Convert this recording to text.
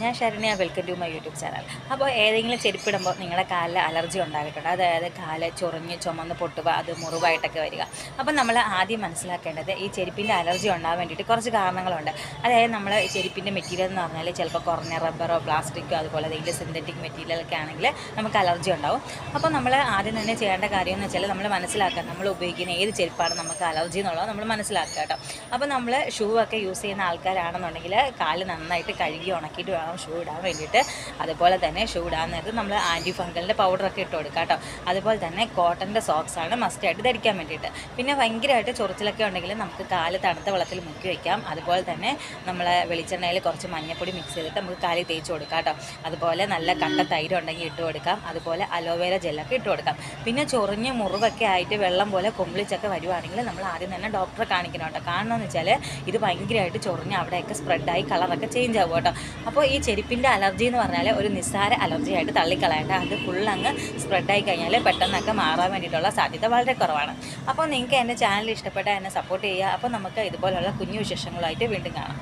ഞാൻ Saranya welcome to my YouTube channel. അപ്പോൾ ഏതെങ്കിലും ചെരുപ്പിടുമ്പോൾ നിങ്ങളുടെ കാലിൽ അലർജി ഉണ്ടായിട്ടുണ്ട്? അതായത് കാൽ ചൊറിഞ്ഞ് ചുമന്ന് പൊട്ടുക അത് മുറിവായിട്ടൊക്കെ വരിക. അപ്പോൾ നമ്മൾ ആദ്യം മനസ്സിലാക്കേണ്ടത് ഈ ചെരുപ്പിന്റെ അലർജി ഉണ്ടാകാൻ വേണ്ടിയിട്ട് കുറച്ച് കാരണങ്ങളുണ്ട്. അതായത് നമ്മൾ ചെരുപ്പിന്റെ മെറ്റീരിയൽ എന്ന് പറഞ്ഞാൽ ചിലപ്പോൾ കുറഞ്ഞ റബ്ബറോ പ്ലാസ്റ്റിക്കോ അതുപോലെ അതിന്റെ സിന്തറ്റിക് മെറ്റീരിയലൊക്കെ ആണെങ്കിൽ നമുക്ക് അലർജി ഉണ്ടാവും. അപ്പോൾ നമ്മൾ ആദ്യം തന്നെ ചെയ്യേണ്ട കാര്യം എന്ന് വെച്ചാൽ നമ്മൾ മനസ്സിലാക്കുക നമ്മൾ ഉപയോഗിക്കുന്ന ഏത് ചെരുപ്പാണ് നമുക്ക് അലർജി എന്നുള്ളത് നമ്മൾ മനസ്സിലാക്കുക കേട്ടോ. അപ്പോൾ നമ്മൾ ഷൂ ഒക്കെ യൂസ് ചെയ്യുന്ന ആൾക്കാരാണെന്നുണ്ടെങ്കിൽ കാൽ നന്നായിട്ട് കഴുകി ഉണക്കിയിട്ട് ഷൂ ഇടാൻ വേണ്ടിയിട്ട്. അതുപോലെ തന്നെ ഷൂ ഇടാൻ നേരത്ത് നമ്മൾ ആന്റി ഫംഗലിന്റെ പൗഡറൊക്കെ ഇട്ട് കൊടുക്കുക കേട്ടോ. അതുപോലെ തന്നെ കോട്ടന്റെ സോക്സാണ് മസ്റ്റായിട്ട് ധരിക്കാൻ വേണ്ടിയിട്ട്. പിന്നെ ഭയങ്കരമായിട്ട് ചൊറിച്ചിലൊക്കെ ഉണ്ടെങ്കിൽ നമുക്ക് കാൽ തണുത്ത വെള്ളത്തിൽ മുക്കി വയ്ക്കാം അതുപോലെ തന്നെ നമ്മൾ വെളിച്ചെണ്ണയിൽ കുറച്ച് മഞ്ഞപ്പൊടി മിക്സ് ചെയ്തിട്ട് നമുക്ക് കാലിൽ തേച്ച് കൊടുക്കാം കേട്ടോ. അതുപോലെ നല്ല കട്ട തൈര് ഉണ്ടെങ്കിൽ ഇട്ട് കൊടുക്കാം. അതുപോലെ അലോവേര ജെല്ലൊക്കെ ഇട്ട് കൊടുക്കാം. പിന്നെ ചൊറിഞ്ഞ് മുറിവൊക്കെ ആയിട്ട് വെള്ളം പോലെ കൊമ്പിളിച്ചൊക്കെ വരുവാണെങ്കിൽ നമ്മൾ ആദ്യം തന്നെ ഡോക്ടറെ കാണിക്കണം കേട്ടോ. കാരണം എന്ന് വെച്ചാൽ ഇത് ഭയങ്കരമായിട്ട് ചൊറിഞ്ഞ് അവിടെയൊക്കെ സ്പ്രെഡായി കളറൊക്കെ ചേഞ്ച് ആവും കേട്ടോ. അപ്പോൾ ഈ ചെരുപ്പിന്റെ അലർജി എന്ന് പറഞ്ഞാൽ ഒരു നിസ്സാര അലർജി ആയിട്ട് തള്ളിക്കളയേണ്ട. അത് ഫുൾ അങ്ങ് സ്പ്രെഡായി കഴിഞ്ഞാൽ പെട്ടെന്നൊക്കെ മാറാൻ വേണ്ടിയിട്ടുള്ള സാധ്യത വളരെ കുറവാണ്. അപ്പോൾ നിങ്ങൾക്ക് എന്റെ ചാനൽ ഇഷ്ടപ്പെട്ടാൽ എന്നെ സപ്പോർട്ട് ചെയ്യുക. അപ്പോൾ നമുക്ക് ഇതുപോലുള്ള കുഞ്ഞു വിശേഷങ്ങളായിട്ട് വീണ്ടും കാണാം.